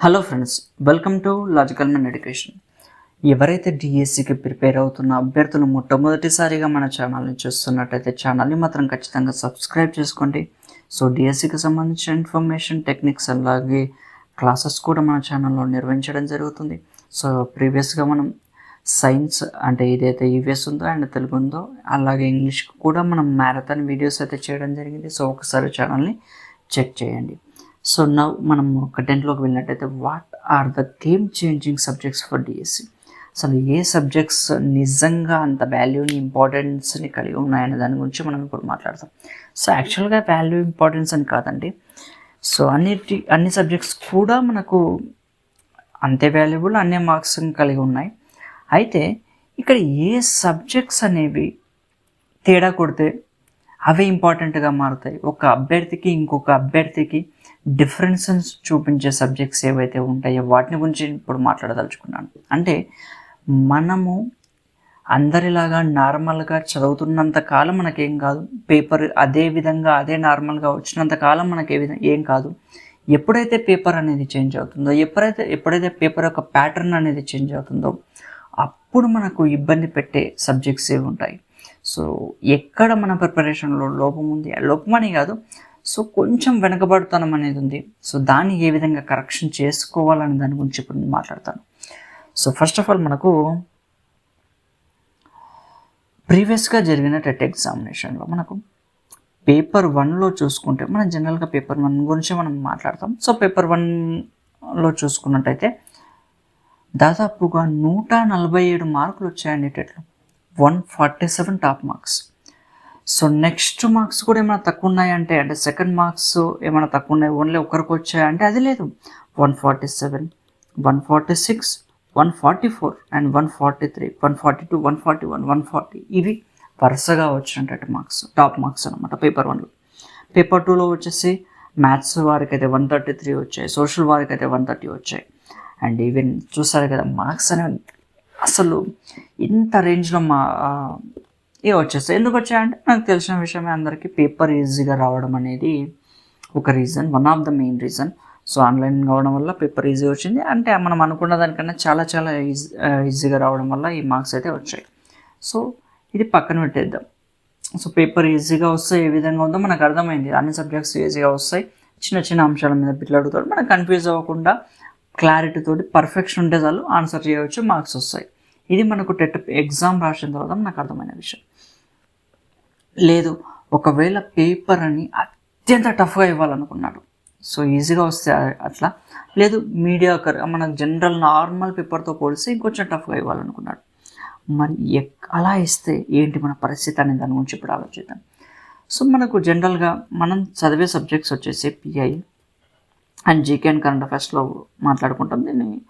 Hello friends welcome to logical men education ఎవరైతే డిఎస్సికి prepare అవుతున్న అభ్యర్థులు మొట్టమొదటిసారిగా మన ఛానల్ని చూస్తున్నట్టయితే ఛానల్ని మాత్రం ఖచ్చితంగా సబ్స్క్రైబ్ చేసుకోండి. సో డిఎస్సికి సంబంధించిన ఇన్ఫర్మేషన్ టెక్నిక్స్ అలాగే క్లాసెస్ కూడా మన ఛానల్లో నిర్వహించడం జరుగుతుంది. సో ప్రీవియస్గా మనం సైన్స్ అంటే ఏదైతే ఈవీఎస్ ఉందో అండ్ తెలుగు ఉందో అలాగే ఇంగ్లీష్ కూడా మనం మ్యారథాన్ వీడియోస్ అయితే చేయడం జరిగింది. సో ఒకసారి ఛానల్ని చెక్ చేయండి. సో నవ్ మనం ఒక టెన్త్లోకి వెళ్ళినట్టయితే what are the game changing subjects for DSC అసలు ఏ సబ్జెక్ట్స్ నిజంగా అంత వాల్యూని ఇంపార్టెన్స్ని కలిగి ఉన్నాయనే దాని గురించి మనం ఇప్పుడు మాట్లాడతాం. సో యాక్చువల్గా వాల్యూ ఇంపార్టెన్స్ అని కాదండి. సో అన్నిటి అన్ని సబ్జెక్ట్స్ కూడా మనకు అంతే వాల్యుబుల్ అన్ని మార్క్స్ కలిగి ఉన్నాయి. అయితే ఇక్కడ ఏ సబ్జెక్ట్స్ అనేవి తేడా కొడితే అవే ఇంపార్టెంట్గా మారుతాయి. ఒక అభ్యర్థికి ఇంకొక అభ్యర్థికి డిఫరెన్సెస్ చూపించే సబ్జెక్ట్స్ ఏవైతే ఉంటాయో వాటిని గురించి ఇప్పుడు మాట్లాడదలుచుకున్నాను. అంటే మనము అందరిలాగా నార్మల్గా చదువుతున్నంత కాలం మనకేం కాదు. పేపర్ అదే విధంగా అదే నార్మల్గా వచ్చినంత కాలం మనకి ఏ విధంగా ఏం కాదు. ఎప్పుడైతే పేపర్ అనేది చేంజ్ అవుతుందో ఎప్పుడైతే ఎప్పుడైతే పేపర్ యొక్క ప్యాటర్న్ అనేది చేంజ్ అవుతుందో అప్పుడు మనకు ఇబ్బంది పెట్టే సబ్జెక్ట్స్ ఏవి ఉంటాయి. సో ఎక్కడ మన ప్రిపరేషన్లో లోపం ఉంది? ఆ లోపం అని కాదు. సో కొంచెం వెనకబడుతనం అనేది ఉంది. సో దాన్ని ఏ విధంగా కరెక్షన్ చేసుకోవాలనే దాని గురించి ఇప్పుడు నేను మాట్లాడతాను. సో ఫస్ట్ ఆఫ్ ఆల్ మనకు ప్రీవియస్గా జరిగిన టెట్ ఎగ్జామినేషన్లో మనకు పేపర్ వన్లో చూసుకుంటే మనం జనరల్గా పేపర్ వన్ గురించి మనం మాట్లాడతాం. సో పేపర్ వన్లో చూసుకున్నట్టయితే దాదాపుగా నూట నలభై ఏడు మార్కులు వచ్చాయండి టెట్లో. One forty seven top marks so next marks కూడా ఏమైనా తక్కువ ఉన్నాయంటే అంటే సెకండ్ మార్క్స్ ఏమైనా తక్కువ ఉన్నాయి ఓన్లీ ఒకరికి వచ్చాయంటే అది లేదు. One forty seven one forty six one forty four and one forty three one forty two one forty one one forty ఇవి వరుసగా వచ్చినటువంటి మార్క్స్ టాప్ మార్క్స్ అనమాట పేపర్ వన్లో పేపర్ టూలో వచ్చేసి మ్యాథ్స్ వారికి అయితే వన్ థర్టీ త్రీ వచ్చాయి సోషల్ వారికి అయితే వన్ థర్టీ వచ్చాయి. అండ్ ఈవెన్ చూసారు కదా మార్క్స్ అనేవి అసలు ఇంత రేంజ్లో మా ఇవి వచ్చేస్తాయి? ఎందుకు వచ్చాయంటే నాకు తెలిసిన విషయమే అందరికీ పేపర్ ఈజీగా రావడం అనేది ఒక reason one of the main reason. So online కావడం వల్ల పేపర్ ఈజీ వచ్చింది. అంటే మనం అనుకున్న దానికన్నా చాలా చాలా ఈజీ ఈజీగా రావడం వల్ల ఈ మార్క్స్ అయితే వచ్చాయి. సో ఇది పక్కన పెట్టేద్దాం. సో పేపర్ ఈజీగా వస్తాయి ఏ విధంగా ఉందో మనకు అర్థమైంది. అన్ని సబ్జెక్ట్స్ ఈజీగా వస్తాయి. చిన్న చిన్న అంశాల మీద పిల్లలు అడుగుతాడు మనం కన్ఫ్యూజ్ అవ్వకుండా క్లారిటీతోటి పర్ఫెక్షన్ ఉంటే చాలు ఆన్సర్ చేయవచ్చు మార్క్స్ వస్తాయి. ఇది మనకు టెట్ ఎగ్జామ్ రాసిన తర్వాత నాకు అర్థమైన విషయం. లేదు ఒకవేళ పేపర్ అని అత్యంత టఫ్గా ఇవ్వాలనుకున్నాడు. సో ఈజీగా వస్తే అట్లా. లేదు మీడియా మన జనరల్ నార్మల్ పేపర్తో పోలిస్తే ఇంకొంచెం టఫ్గా ఇవ్వాలనుకున్నాడు. మరి అలా ఇస్తే ఏంటి మన పరిస్థితి అనే దాని గురించి ఇప్పుడు ఆలోచిద్దాం. సో మనకు జనరల్గా మనం చదివే సబ్జెక్ట్స్ వచ్చేసి PI and GK and current అఫైర్స్లో మాట్లాడుకుంటాం. దీన్ని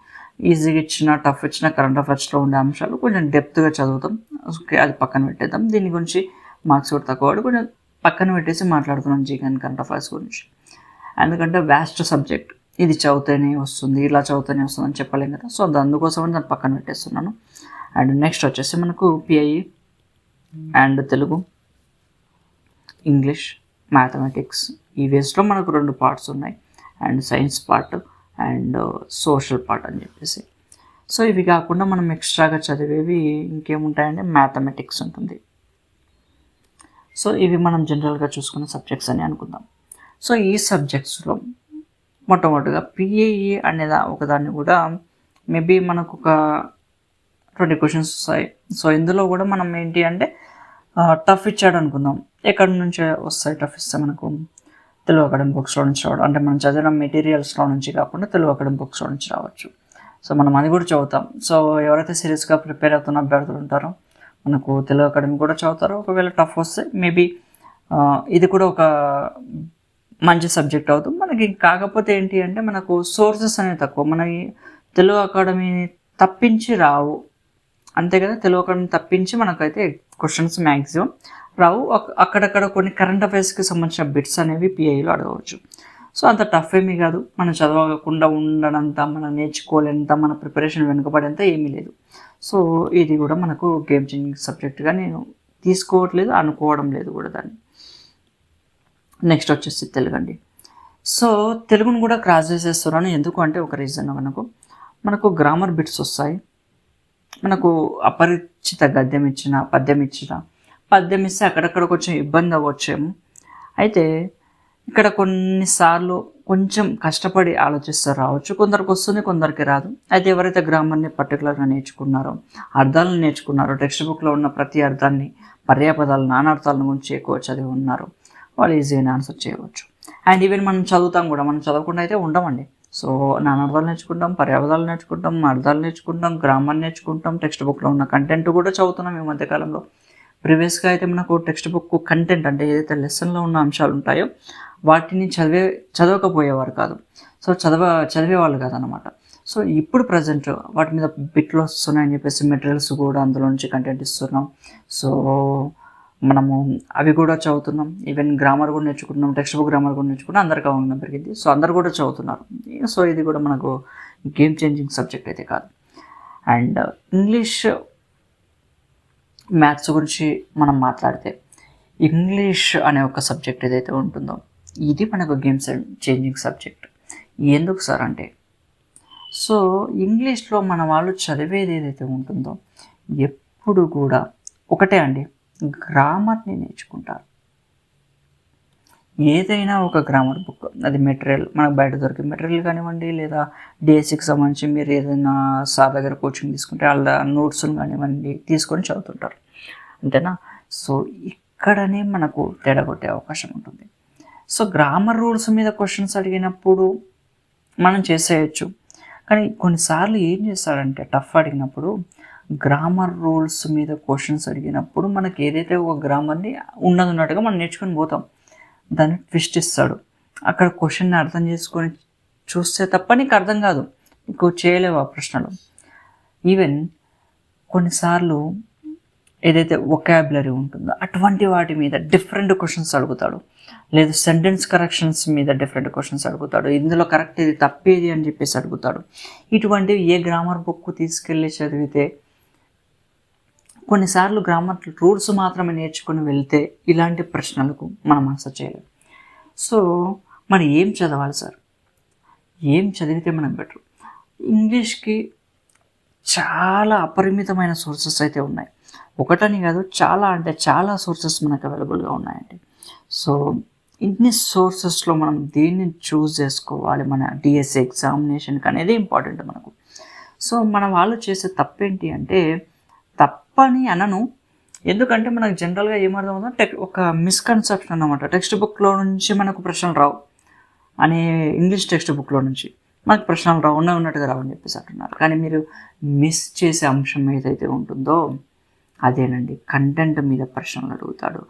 ఈజీగా ఇచ్చిన టఫ్ ఇచ్చిన కరెంట్ అఫైర్స్లో ఉండే అంశాలు కొంచెం డెప్త్గా చదువుతాం. ఓకే అది పక్కన పెట్టేద్దాం. దీని గురించి మార్క్స్ కూడా తక్కువ. వాడు కొంచెం పక్కన పెట్టేసి మాట్లాడుతున్నాను జీకెన్ అండ్ కరెంట్ అఫైర్స్ గురించి. ఎందుకంటే వ్యాస్ట్ సబ్జెక్ట్ ఇది చదివితేనే వస్తుంది ఇలా చదివితేనే వస్తుంది అని చెప్పలేం కదా. సో అందుకోసం దాన్ని పక్కన పెట్టేస్తున్నాను. అండ్ నెక్స్ట్ వచ్చేసి మనకు PI and Telugu English mathematics ఈ వేస్లో మనకు రెండు పార్ట్స్ ఉన్నాయి. And science part and social part అని చెప్పేసి. సో ఇవి కాకుండా మనం ఎక్స్ట్రాగా చదివేవి ఇంకేముంటాయంటే మ్యాథమెటిక్స్ ఉంటుంది. సో ఇవి మనం జనరల్గా చూసుకున్న సబ్జెక్ట్స్ అని అనుకుందాం. సో ఈ సబ్జెక్ట్స్లో మొట్టమొదటిగా పిఏఈ అనేది ఒకదాన్ని కూడా మేబీ మనకు ఒక ట్వంటీ క్వశ్చన్స్ వస్తాయి. సో ఇందులో కూడా మనం ఏంటి అంటే టఫ్ ఇచ్చాడు అనుకుందాం. ఎక్కడి నుంచి వస్తాయి టఫ్ ఇస్తే మనకు? తెలుగు అకాడమిక్ బుక్స్లో నుంచి రావడం. అంటే మనం చదివిన మెటీరియల్స్లో నుంచి కాకుండా తెలుగు అకాడమిక్ బుక్స్లో నుంచి రావచ్చు. సో మనం అది కూడా చదువుతాం. సో ఎవరైతే సీరియస్గా ప్రిపేర్ అవుతున్న అభ్యర్థులు ఉంటారో మనకు తెలుగు అకాడమీ కూడా చదువుతారు. ఒకవేళ టఫ్ వస్తే మేబీ ఇది కూడా ఒక మంచి సబ్జెక్ట్ అవుతుంది. మనకి కాకపోతే ఏంటి అంటే మనకు సోర్సెస్ అనేవి తక్కువ. మన తెలుగు అకాడమీని తప్పించి రావు. అంతే కదా? తెలుగు అకాడమీ తప్పించి మనకైతే క్వశ్చన్స్ మ్యాక్సిమం రావు. అక్కడక్కడ కొన్ని కరెంట్ అఫైర్స్కి సంబంధించిన బిట్స్ అనేవి పిఐలో అడగవచ్చు. సో అంత టఫ్ ఏమీ కాదు. మనం చదవకుండా ఉండడంత మనం నేర్చుకోలేంత మన ప్రిపరేషన్ వెనుకబడేంత ఏమీ లేదు. సో ఇది కూడా మనకు గేమ్ చేంజింగ్ సబ్జెక్ట్గా నేను తీసుకోవట్లేదు అనుకోవడం లేదు కూడా దాన్ని. నెక్స్ట్ వచ్చేసి తెలుగు అండి. సో తెలుగును కూడా క్రాస్ చేసేస్తున్నాను. ఎందుకు అంటే ఒక రీజన్ మనకు. మనకు గ్రామర్ బిట్స్ వస్తాయి. మనకు అపరిచిత గద్యం ఇచ్చిన పద్యం ఇచ్చిన పద్యం ఇస్తే అక్కడక్కడ కొంచెం ఇబ్బంది అవ్వచ్చేమో. అయితే ఇక్కడ కొన్నిసార్లు కొంచెం కష్టపడి ఆలోచిస్తూ రావచ్చు. కొందరికి వస్తుంది కొందరికి రాదు. అయితే ఎవరైతే గ్రామర్ని పర్టికులర్గా నేర్చుకున్నారో అర్థాలను నేర్చుకున్నారో టెక్స్ట్ బుక్లో ఉన్న ప్రతి అర్థాన్ని పర్యాపదాలు నానార్థాలను గురించి ఎక్కువ చదివి ఉన్నారు వాళ్ళు ఈజీగా ఆన్సర్ చేయవచ్చు. అండ్ ఈవెన్ మనం చదువుతాం కూడా మనం చదవకుండా అయితే ఉండమండి. సో నానార్థాలు నేర్చుకుంటాం పర్యాపదాలు నేర్చుకుంటాం అర్థాలు నేర్చుకుంటాం గ్రామర్ నేర్చుకుంటాం టెక్స్ట్ బుక్లో ఉన్న కంటెంట్ కూడా చదువుతున్నాం ఈ మధ్యకాలంలో ప్రీవియస్గా అయితే మనకు టెక్స్ట్ బుక్ కంటెంట్ అంటే ఏదైతే లెసన్లో ఉన్న అంశాలు ఉంటాయో వాటిని చదివే చదవకపోయేవారు కాదు. సో చదవ చదివేవాళ్ళు కాదనమాట సో ఇప్పుడు ప్రజెంట్ వాటి మీద బిట్లు వస్తున్నాయని చెప్పేసి మెటీరియల్స్ కూడా అందులో నుంచి కంటెంట్ ఇస్తున్నాం. సో మనము అవి కూడా చదువుతున్నాం. ఈవెన్ గ్రామర్ కూడా నేర్చుకుంటున్నాం టెక్స్ట్ బుక్ గ్రామర్ కూడా నేర్చుకున్నాం అందరికీ అవగాహన పెరిగింది. సో అందరు కూడా చదువుతున్నారు. సో ఇది కూడా మనకు గేమ్ చేంజింగ్ సబ్జెక్ట్ అయితే కాదు. అండ్ ఇంగ్లీష్ మ్యాథ్స్ గురించి మనం మాట్లాడితే ఇంగ్లీష్ అనే ఒక సబ్జెక్ట్ ఏదైతే ఉంటుందో ఇది మనకు గేమ్స్ చేంజింగ్ సబ్జెక్ట్ ఎందుకు సార్ అంటే సో ఇంగ్లీష్లో మన వాళ్ళు చదివేది ఏదైతే ఉంటుందో ఎప్పుడు కూడా ఒకటే అండి గ్రామర్ని నేర్చుకుంటారు. ఏదైనా ఒక గ్రామర్ బుక్ అది మెటీరియల్ మనకు బయట దొరికే మెటీరియల్ కానివ్వండి లేదా డిఎస్సికి సంబంధించి మీరు ఏదైనా సార్ దగ్గర కోచింగ్ తీసుకుంటే వాళ్ళ నోట్స్ని కానివ్వండి తీసుకొని చదువుతుంటారు. అంతేనా? సో ఇక్కడనే మనకు తేడా కొట్టే అవకాశం ఉంటుంది. సో గ్రామర్ రూల్స్ మీద క్వశ్చన్స్ అడిగినప్పుడు మనం చేసేయచ్చు. కానీ కొన్నిసార్లు ఏం చేస్తారంటే టఫ్ అడిగినప్పుడు గ్రామర్ రూల్స్ మీద క్వశ్చన్స్ అడిగినప్పుడు మనకి ఏదైతే ఒక గ్రామర్ని ఉన్నది ఉన్నట్టుగా మనం నేర్చుకొని పోతాం. దాన్ని ట్విస్ట్ ఇస్తాడు. అక్కడ క్వశ్చన్ని అర్థం చేసుకొని చూస్తే తప్ప నీకు అర్థం కాదు. నీకు చేయలేవు ఆ ప్రశ్నలు. ఈవెన్ కొన్నిసార్లు ఏదైతే ఒకాబులరీ ఉంటుందో అటువంటి వాటి మీద డిఫరెంట్ క్వశ్చన్స్ అడుగుతాడు. లేదు సెంటెన్స్ కరెక్షన్స్ మీద డిఫరెంట్ క్వశ్చన్స్ అడుగుతాడు. ఇందులో కరెక్ట్ ఇది తప్పేది అని చెప్పేసి అడుగుతాడు. ఇటువంటివి ఏ గ్రామర్ బుక్ తీసుకెళ్ళి చదివితే కొన్నిసార్లు గ్రామర్ రూల్స్ మాత్రమే నేర్చుకుని వెళ్తే ఇలాంటి ప్రశ్నలకు మనం ఆన్సర్ చేయలేము సో మనం ఏం చదవాలి సార్? ఏం చదివితే మనం బెటర్ ఇంగ్లీష్కి చాలా అపరిమితమైన సోర్సెస్ అయితే ఉన్నాయి. ఒకటని కాదు చాలా అంటే చాలా సోర్సెస్ మనకు అవైలబుల్గా ఉన్నాయండి. సో ఇన్ని సోర్సెస్లో మనం దేన్ని చూస్ చేసుకోవాలి? మన డిఎస్సి ఎగ్జామినేషన్కి అనేది ఇంపార్టెంట్ మనకు. సో మన వాళ్ళు చేసే తప్పేంటి అంటే తప్పని అనను. ఎందుకంటే మనకు జనరల్గా ఏమర్థమవుతుందో టెక్ ఒక మిస్కన్సెప్షన్ అన్నమాట. టెక్స్ట్ బుక్లో నుంచి మనకు ప్రశ్నలు రావు. అనే ఇంగ్లీష్ టెక్స్ట్ బుక్లో నుంచి మనకు ప్రశ్నలు రావు ఉన్నట్టుగా రావని చెప్పేసి అంటున్నారు. కానీ మీరు మిస్ చేసే అంశం ఏదైతే ఉంటుందో అదేనండి. కంటెంట్ మీద ప్రశ్నలు అడుగుతాడు.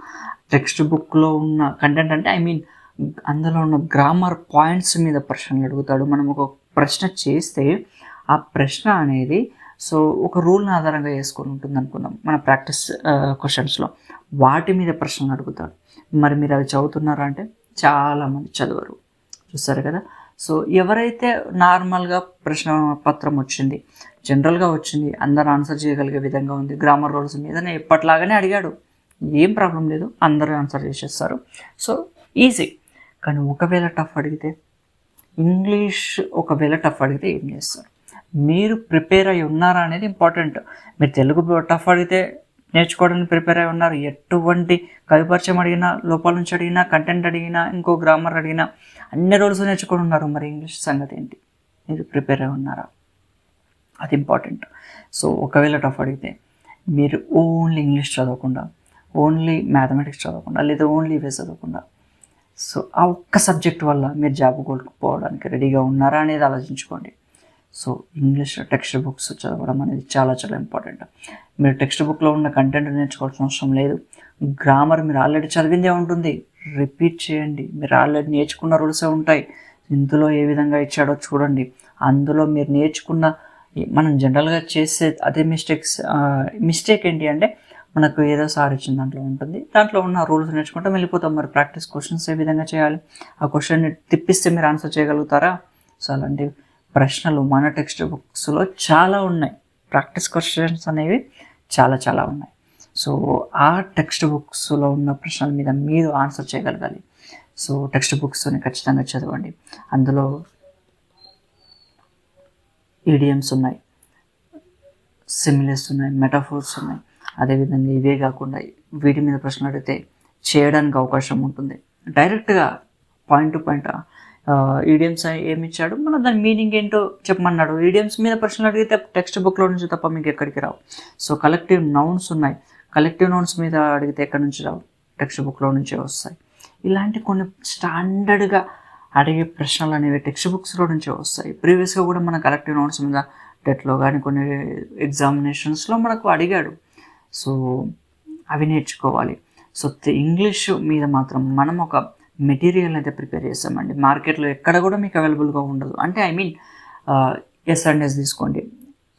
టెక్స్ట్ బుక్లో ఉన్న కంటెంట్ అంటే ఐ మీన్ అందులో ఉన్న గ్రామర్ పాయింట్స్ మీద ప్రశ్నలు అడుగుతాడు. మనం ఒక ప్రశ్న చేస్తే ఆ ప్రశ్న అనేది సో ఒక రూల్ని ఆధారంగా వేసుకొని ఉంటుంది అనుకుందాం. మన ప్రాక్టీస్ క్వశ్చన్స్లో వాటి మీద ప్రశ్నలు అడుగుతాడు. మరి మీరు అవి చదువుతున్నారా అంటే చాలామంది చదవరు. చూస్తారు కదా? సో ఎవరైతే నార్మల్గా ప్రశ్న పత్రం వచ్చింది జనరల్గా వచ్చింది అందరు ఆన్సర్ చేయగలిగే విధంగా ఉంది గ్రామర్ రూల్స్ మీదనే ఎప్పటిలాగానే అడిగాడు ఏం ప్రాబ్లం లేదు అందరూ ఆన్సర్ చేసేస్తారు. So easy. కానీ ఒకవేళ టఫ్ అడిగితే ఇంగ్లీష్ ఒకవేళ టఫ్ అడిగితే ఏం చేస్తారు? మీరు ప్రిపేర్ అయి ఉన్నారా అనేది ఇంపార్టెంట్. మీరు తెలుగు టఫ్ అడిగితే నేర్చుకోవడానికి ప్రిపేర్ అయి ఉన్నారు. ఎటువంటి కవిపరిచయం అడిగినా లోపాల నుంచి అడిగినా కంటెంట్ అడిగినా ఇంకో గ్రామర్ అడిగినా అన్ని రోల్స్ నేర్చుకొని ఉన్నారు. మరి ఇంగ్లీష్ సంగతి ఏంటి? మీరు ప్రిపేర్ అయి ఉన్నారా? అది ఇంపార్టెంట్ సో ఒకవేళ టఫ్ అడిగితే మీరు ఓన్లీ ఇంగ్లీష్ చదవకుండా ఓన్లీ మ్యాథమెటిక్స్ చదవకుండా లేదా ఓన్లీ ఇవే చదవకుండా సో ఆ ఒక్క సబ్జెక్ట్ వల్ల మీరు జాబ్ కోల్పోవడానికి రెడీగా ఉన్నారా అనేది ఆలోచించుకోండి. సో ఇంగ్లీష్ టెక్స్ట్ బుక్స్ చదవడం అనేది చాలా చాలా ఇంపార్టెంట్. మీరు టెక్స్ట్ బుక్లో ఉన్న కంటెంట్ నేర్చుకోవాల్సిన అవసరం లేదు. గ్రామర్ మీరు ఆల్రెడీ చదివిందే ఉంటుంది. రిపీట్ చేయండి. మీరు ఆల్రెడీ నేర్చుకున్న రూల్సే ఉంటాయి. ఇందులో ఏ విధంగా ఇచ్చాడో చూడండి. అందులో మీరు నేర్చుకున్న మనం జనరల్గా చేసే అదే మిస్టేక్స్ మిస్టేక్ ఏంటి అంటే మనకు ఏదో సార్ ఇచ్చిన దాంట్లో ఉంటుంది. దాంట్లో ఉన్న రూల్స్ నేర్చుకుంటే. వెళ్ళిపోతాం. మరి ప్రాక్టీస్ క్వశ్చన్స్ ఏ విధంగా చేయాలి? ఆ క్వశ్చన్ని తిప్పిస్తే మీరు ఆన్సర్ చేయగలుగుతారా? సో అలాంటివి ప్రశ్నలు మన టెక్స్ట్ బుక్స్లో చాలా ఉన్నాయి. ప్రాక్టీస్ క్వశ్చన్స్ అనేవి చాలా చాలా ఉన్నాయి. సో ఆ టెక్స్ట్ బుక్స్లో ఉన్న ప్రశ్నల మీద మీరు ఆన్సర్ చేయగలగాలి. సో టెక్స్ట్ బుక్స్ని ఖచ్చితంగా చదవండి. అందులో ఈడియమ్స్ ఉన్నాయి. సిమిలర్స్ ఉన్నాయి. మెటాఫోర్స్ ఉన్నాయి. అదేవిధంగా ఇవే కాకుండా వీటి మీద ప్రశ్నలు అడిగితే చేయడానికి అవకాశం ఉంటుంది. డైరెక్ట్గా పాయింట్ టు పాయింట్ ఈడియమ్స్ ఏమి ఇచ్చాడు మన దాని మీనింగ్ ఏంటో చెప్పమన్నాడు. ఈడియమ్స్ మీద ప్రశ్నలు అడిగితే టెక్స్ట్ బుక్లో నుంచి తప్ప మీకు ఎక్కడికి రావు. సో కలెక్టివ్ నౌన్స్ ఉన్నాయి. కలెక్టివ్ నౌన్స్ మీద అడిగితే ఎక్కడి నుంచి రావు? టెక్స్ట్ బుక్లో నుంచే వస్తాయి. ఇలాంటి కొన్ని స్టాండర్డ్గా అడిగే ప్రశ్నలు అనేవి టెక్స్ట్ బుక్స్లో నుంచే వస్తాయి. ప్రీవియస్గా కూడా మన కలెక్టివ్ నోట్స్ మీద టెట్లో కానీ కొన్ని ఎగ్జామినేషన్స్లో మనకు అడిగాడు. సో అవి నేర్చుకోవాలి. సో ఇంగ్లీష్ మీద మాత్రం మనం ఒక మెటీరియల్ అయితే ప్రిపేర్ చేస్తామండి. మార్కెట్లో ఎక్కడ కూడా మీకు అవైలబుల్గా ఉండదు. అంటే I mean S and S తీసుకోండి.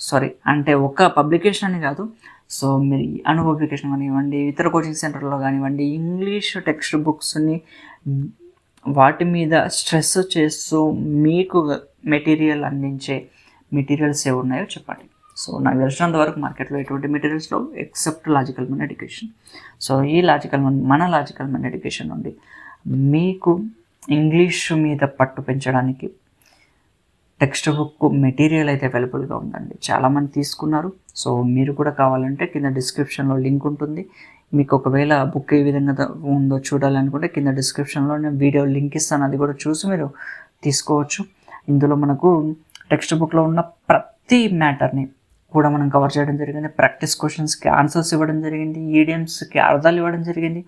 సారీ అంటే ఒక పబ్లికేషన్ అని కాదు. సో మీరు అను పబ్లికేషన్ కానివ్వండి ఇతర కోచింగ్ సెంటర్లో కానివ్వండి ఇంగ్లీష్ టెక్స్ట్ బుక్స్ని వాటి మీద స్ట్రెస్ చేస్తూ మీకు మెటీరియల్ అందించే మెటీరియల్స్ ఏ ఉన్నాయో చెప్పండి. సో నాకు తెలిసినంత వరకు మార్కెట్లో ఎటువంటి మెటీరియల్స్లో ఎక్సెప్ట్ లాజికల్ మన ఎడ్యుకేషన్. సో ఈ లాజికల్ మన లాజికల్ మన ఎడ్యుకేషన్ నుండి మీకు ఇంగ్లీష్ మీద పట్టు పెంచడానికి టెక్స్ట్ బుక్ మెటీరియల్ అయితే అవైలబుల్గా ఉందండి. చాలామంది తీసుకున్నారు. సో మీరు కూడా కావాలంటే కింద డిస్క్రిప్షన్లో లింక్ ఉంటుంది. మీకు ఒకవేళ బుక్ ఏ విధంగా ఉందో చూడాలనుకుంటే కింద డిస్క్రిప్షన్లో నేను వీడియో లింక్ ఇస్తాను. అది కూడా చూసి మీరు తీసుకోవచ్చు. ఇందులో మనకు టెక్స్ట్ బుక్లో ఉన్న ప్రతి మ్యాటర్ని కూడా మనం కవర్ చేయడం జరిగింది. ప్రాక్టీస్ క్వశ్చన్స్కి ఆన్సర్స్ ఇవ్వడం జరిగింది. ఈడియమ్స్కి అర్థాలు ఇవ్వడం జరిగింది.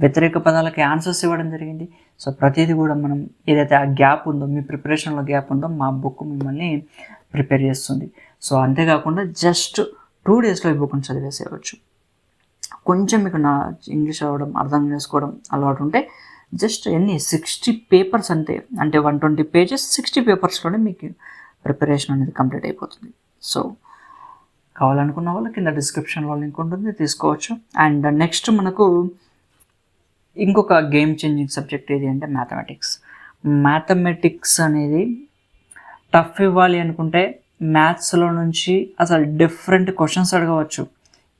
వ్యతిరేక పదాలకి ఆన్సర్స్ ఇవ్వడం జరిగింది. సో ప్రతిదీ కూడా మనం ఏదైతే ఆ గ్యాప్ ఉందో మీ ప్రిపరేషన్లో గ్యాప్ ఉందో మా బుక్ మిమ్మల్ని ప్రిపేర్ చేస్తుంది. సో అంతేకాకుండా జస్ట్ టూ డేస్లో ఈ బుక్ని చదివేసేయవచ్చు. కొంచెం మీకు నా ఇంగ్లీష్ అవ్వడం అర్థం చేసుకోవడం అలవాటు ఉంటే జస్ట్ ఎన్ని? సిక్స్టీ పేపర్స్ అంతే. అంటే వన్ ట్వంటీ పేజెస్ సిక్స్టీ పేపర్స్లోనే మీకు ప్రిపరేషన్ అనేది కంప్లీట్ అయిపోతుంది. సో కావాలనుకున్న వాళ్ళు కింద డిస్క్రిప్షన్లో లింక్ ఉంటుంది తీసుకోవచ్చు. అండ్ నెక్స్ట్ మనకు ఇంకొక గేమ్ చేంజింగ్ సబ్జెక్ట్ ఏది అంటే మ్యాథమెటిక్స్ మ్యాథమెటిక్స్ అనేది టఫ్ ఇవ్వాలి అనుకుంటే మ్యాథ్స్లో నుంచి అసలు డిఫరెంట్ క్వశ్చన్స్ అడగవచ్చు.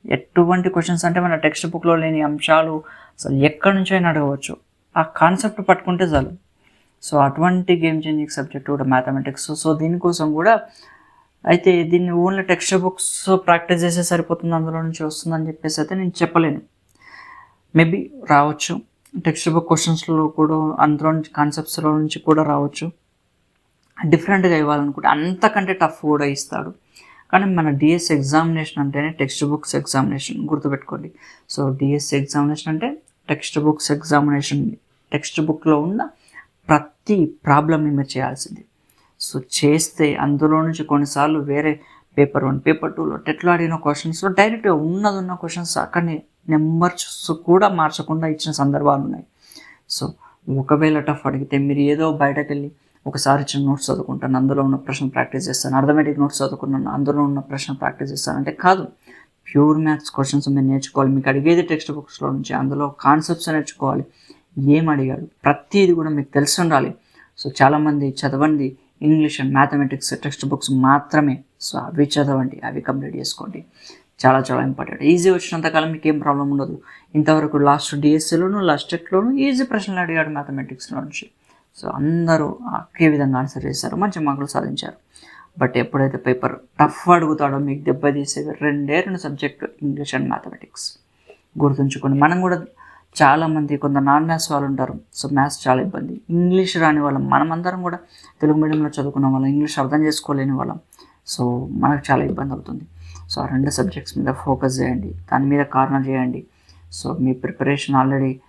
ఎటువంటి క్వశ్చన్స్ అంటే మన టెక్స్ట్ బుక్లో లేని అంశాలు అసలు ఎక్కడి నుంచి అయినా అడగవచ్చు. ఆ కాన్సెప్ట్ పట్టుకుంటే చాలు. సో అటువంటి గేమ్ చేంజింగ్ సబ్జెక్ట్ కూడా మ్యాథమెటిక్స్ సో దీనికోసం కూడా అయితే దీన్ని ఓన్లీ టెక్స్ట్ బుక్స్ ప్రాక్టీస్ చేస్తే సరిపోతుంది అందులో నుంచి వస్తుందని చెప్పేసి అయితే నేను చెప్పలేను. మేబీ రావచ్చు. టెక్స్ట్ బుక్ క్వశ్చన్స్లో కూడా అందులో నుంచి కాన్సెప్ట్స్లో నుంచి కూడా రావచ్చు. డిఫరెంట్గా ఇవ్వాలనుకుంటే అంతకంటే టఫ్ కూడా ఇస్తాడు. కానీ మన డిఎస్ ఎగ్జామినేషన్ అంటేనే టెక్స్ట్ బుక్స్ ఎగ్జామినేషన్ గుర్తుపెట్టుకోండి. సో డిఎస్ ఎగ్జామినేషన్ అంటే టెక్స్ట్ బుక్స్ ఎగ్జామినేషన్. టెక్స్ట్ బుక్లో ఉన్న ప్రతి ప్రాబ్లమ్ని మీరు చేయాల్సింది. సో చేస్తే అందులో నుంచి కొన్నిసార్లు వేరే పేపర్ వన్ పేపర్ టూలో టెట్లో అడిగిన క్వశ్చన్స్లో డైరెక్ట్గా ఉన్నది ఉన్న క్వశ్చన్స్ అక్కడనే నెంబర్స్ కూడా మార్చకుండా ఇచ్చిన సందర్భాలు ఉన్నాయి. సో ఒకవేళ టఫ్ అడిగితే మీరు ఏదో బయటకు వెళ్ళి ఒకసారి ఇచ్చిన నోట్స్ చదువుకుంటాను అందులో ఉన్న ప్రశ్న ప్రాక్టీస్ చేస్తాను అర్థమెటిక్ నోట్స్ చదువుకున్నాను అందులో ఉన్న ప్రశ్న ప్రాక్టీస్ చేస్తాను అంటే కాదు. ప్యూర్ మ్యాథ్స్ క్వశ్చన్స్ మీరు నేర్చుకోవాలి. మీకు అడిగేది టెక్స్ట్ బుక్స్లో నుంచి అందులో కాన్సెప్ట్స్ నేర్చుకోవాలి. ఏం అడిగాడు? ప్రతిది కూడా మీకు తెలిసి ఉండాలి. సో చాలామంది చదవండి English and mathematics text books మాత్రమే సో అవి చదవండి అవి కంప్లీట్ చేసుకోండి. చాలా చాలా ఇంపార్టెంట్. ఈజీ వచ్చినంతకాలం మీకు ఏం ప్రాబ్లం ఉండదు. ఇంతవరకు లాస్ట్ డిఎస్సీలోను లాస్ట్ టెట్లోను ఈజీ ప్రశ్నలు అడిగాడు మ్యాథమెటిక్స్లో నుంచి. సో అందరూ ఒకే విధంగా ఆన్సర్ చేశారు మంచి మార్కులు సాధించారు. బట్ ఎప్పుడైతే పేపర్ టఫ్ అడుగుతాడో మీకు దెబ్బతీసేది రెండే రెండు సబ్జెక్టు ఇంగ్లీష్ అండ్ మ్యాథమెటిక్స్. గుర్తుంచుకొని మనం కూడా చాలామంది కొంత నాన్ మ్యాథ్స్ వాళ్ళు ఉంటారు సో మ్యాథ్స్ చాలా ఇబ్బంది. ఇంగ్లీష్ రాని వాళ్ళం. మనమందరం కూడా తెలుగు మీడియంలో చదువుకున్న వాళ్ళం. ఇంగ్లీష్ అర్థం చేసుకోలేని వాళ్ళం. సో మనకు చాలా ఇబ్బంది అవుతుంది. సో ఆ రెండు సబ్జెక్ట్స్ మీద ఫోకస్ చేయండి. దాని మీద కారణం చేయండి. సో మీ ప్రిపరేషన్ ఆల్రెడీ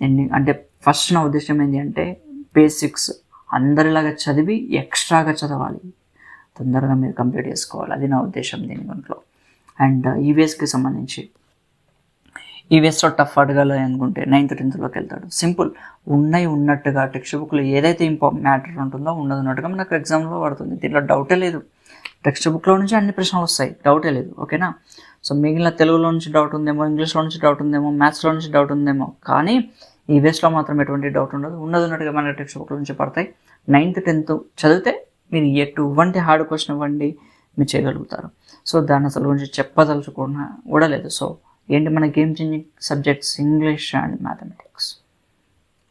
ఎన్ని అంటే ఫస్ట్ నా ఉద్దేశం ఏంటి అంటే బేసిక్స్ అందరిలాగా చదివి ఎక్స్ట్రాగా చదవాలి. తొందరగా మీరు కంప్లీట్ చేసుకోవాలి. అది నా ఉద్దేశం దీని దాంట్లో. అండ్ ఈవీఎస్కి సంబంధించి ఈవీఎస్లో టఫ్ అడగాలి అనుకుంటే నైన్త్ టెన్త్లోకి వెళ్తాడు. సింపుల్ ఉన్నాయి ఉన్నట్టుగా టెక్స్ట్ బుక్లో ఏదైతే ఇంపా మ్యాటర్ ఉంటుందో ఉన్నది ఉన్నట్టుగా మనకు ఎగ్జామ్లో పడుతుంది. దీంట్లో డౌటే లేదు. టెక్స్ట్ బుక్లో నుంచి అన్ని ప్రశ్నలు వస్తాయి. డౌటే లేదు. ఓకేనా సో మిగిలిన తెలుగులో నుంచి డౌట్ ఉందేమో ఇంగ్లీష్లో నుంచి డౌట్ ఉందేమో మ్యాథ్స్లో నుంచి డౌట్ ఉందేమో కానీ ఈ వేస్ట్లో మాత్రం ఎటువంటి డౌట్ ఉండదు. ఉన్నది ఉన్నట్టుగా మన టెక్స్ట్ బుక్లో నుంచి పడతాయి. నైన్త్ టెన్త్ చదివితే మీరు ఎటువంటి హార్డ్ క్వశ్చన్ ఇవ్వండి మీరు చేయగలుగుతారు. సో దాని అసలు గురించి చెప్పదలుచుకున్న కూడా లేదు. సో ఏంటి మన game changing? Subjects English and mathematics.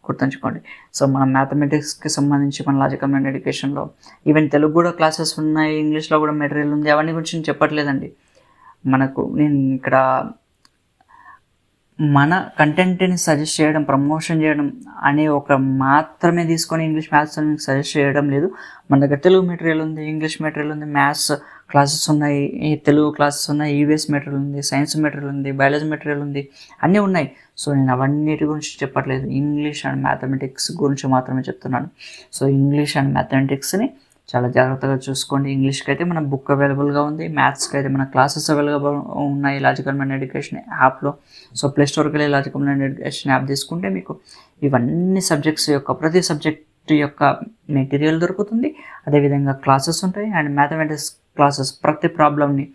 గుర్తుంచుకోండి. సో మన మ్యాథమెటిక్స్కి సంబంధించి మన లాజికల్ మైండ్ ఎడ్యుకేషన్లో ఈవెన్ తెలుగు కూడా క్లాసెస్ ఉన్నాయి ఇంగ్లీష్లో కూడా మెటీరియల్ ఉంది అవన్నీ గురించి నేను చెప్పట్లేదండి. మనకు నేను ఇక్కడ మన కంటెంట్ని సజెస్ట్ చేయడం ప్రమోషన్ చేయడం అనే ఒక మాత్రమే తీసుకొని ఇంగ్లీష్ మ్యాథ్స్ సజెస్ట్ చేయడం లేదు. మన దగ్గర తెలుగు మెటీరియల్ ఉంది ఇంగ్లీష్ మెటీరియల్ ఉంది మ్యాథ్స్ క్లాసెస్ ఉన్నాయి తెలుగు క్లాసెస్ ఉన్నాయి ఈవీఎస్ మెటీరియల్ ఉంది సైన్స్ మెటీరియల్ ఉంది బయాలజీ మెటీరియల్ ఉంది అన్నీ ఉన్నాయి. సో నేను అవన్నిటి గురించి చెప్పట్లేదు. ఇంగ్లీష్ అండ్ మ్యాథమెటిక్స్ గురించి మాత్రమే చెప్తున్నాను. సో ఇంగ్లీష్ అండ్ మ్యాథమెటిక్స్ని చాలా జాగ్రత్తగా చూసుకోండి. ఇంగ్లీష్కి అయితే మన బుక్ అవైలబుల్గా ఉంది. మ్యాథ్స్కి అయితే మన క్లాసెస్ అవైలబుల్ ఉన్నాయి. లాజికల్ మైండ్ ఎడ్యుకేషన్ యాప్లో సో ప్లే స్టోర్కి వెళ్ళి లాజికల్ మైండ్ ఎడ్యుకేషన్ యాప్ తీసుకుంటే మీకు ఇవన్నీ సబ్జెక్ట్స్ యొక్క ప్రతి సబ్జెక్ట్ యొక్క మెటీరియల్ దొరుకుతుంది. అదేవిధంగా క్లాసెస్ ఉంటాయి. అండ్ మ్యాథమెటిక్స్ క్లాసెస్ ప్రతి ప్రాబ్లమ్ని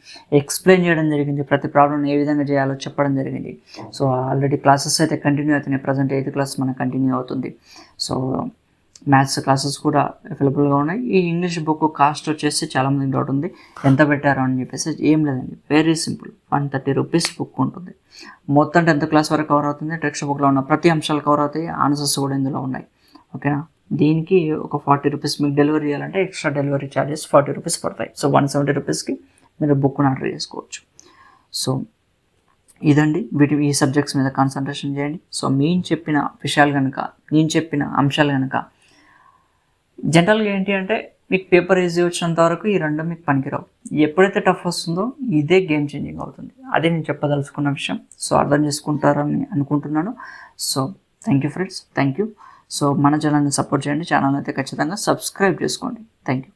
ఎక్స్ప్లెయిన్ చేయడం జరిగింది. ప్రతి ప్రాబ్లమ్ని ఏ విధంగా చేయాలో చెప్పడం జరిగింది. సో ఆల్రెడీ క్లాసెస్ అయితే కంటిన్యూ అవుతున్నాయి. ప్రజెంట్ ఎయిత్ క్లాస్ మనకు కంటిన్యూ అవుతుంది. సో మ్యాథ్స్ క్లాసెస్ కూడా అవైలబుల్గా ఉన్నాయి. ఈ ఇంగ్లీష్ బుక్ కాస్ట్ వచ్చేసి చాలామంది డౌట్ ఉంది. ఎంత పెట్టారు అని చెప్పేసి ఏం లేదండి. Very simple one thirty rupees book ఉంటుంది. మొత్తం టెన్త్ క్లాస్ వరకు కవర్ అవుతుంది. టెక్స్ట్ బుక్లో ఉన్న ప్రతి అంశాలు కవర్ అవుతాయి. ఆన్సర్స్ కూడా ఇందులో ఉన్నాయి. ఓకేనా దీనికి ఒక ఫార్టీ రూపీస్ మీకు డెలివరీ చేయాలంటే extra delivery charges forty rupees పడతాయి. సో వన్ సెవెంటీ రూపీస్కి మీరు బుక్ను ఆర్డర్ చేసుకోవచ్చు. సో ఇదండి. వీటి ఈ సబ్జెక్ట్స్ మీద కాన్సన్ట్రేషన్ చేయండి. సో మేము చెప్పిన విషయాలు కనుక నేను చెప్పిన అంశాలు కనుక జనరల్గా ఏంటి అంటే మీకు పేపర్ ఈజీ వచ్చినంత వరకు ఈ రెండు మీకు పనికిరావు. ఎప్పుడైతే టఫ్ వస్తుందో ఇదే గేమ్ చేంజింగ్ అవుతుంది. అదే నేను చెప్పదలుచుకున్న విషయం. సో అర్థం చేసుకుంటారని అనుకుంటున్నాను. So thank you friends thank you so మన ఛానల్ని సపోర్ట్ చేయండి. ఛానల్ అయితే ఖచ్చితంగా సబ్స్క్రైబ్ చేసుకోండి. Thank you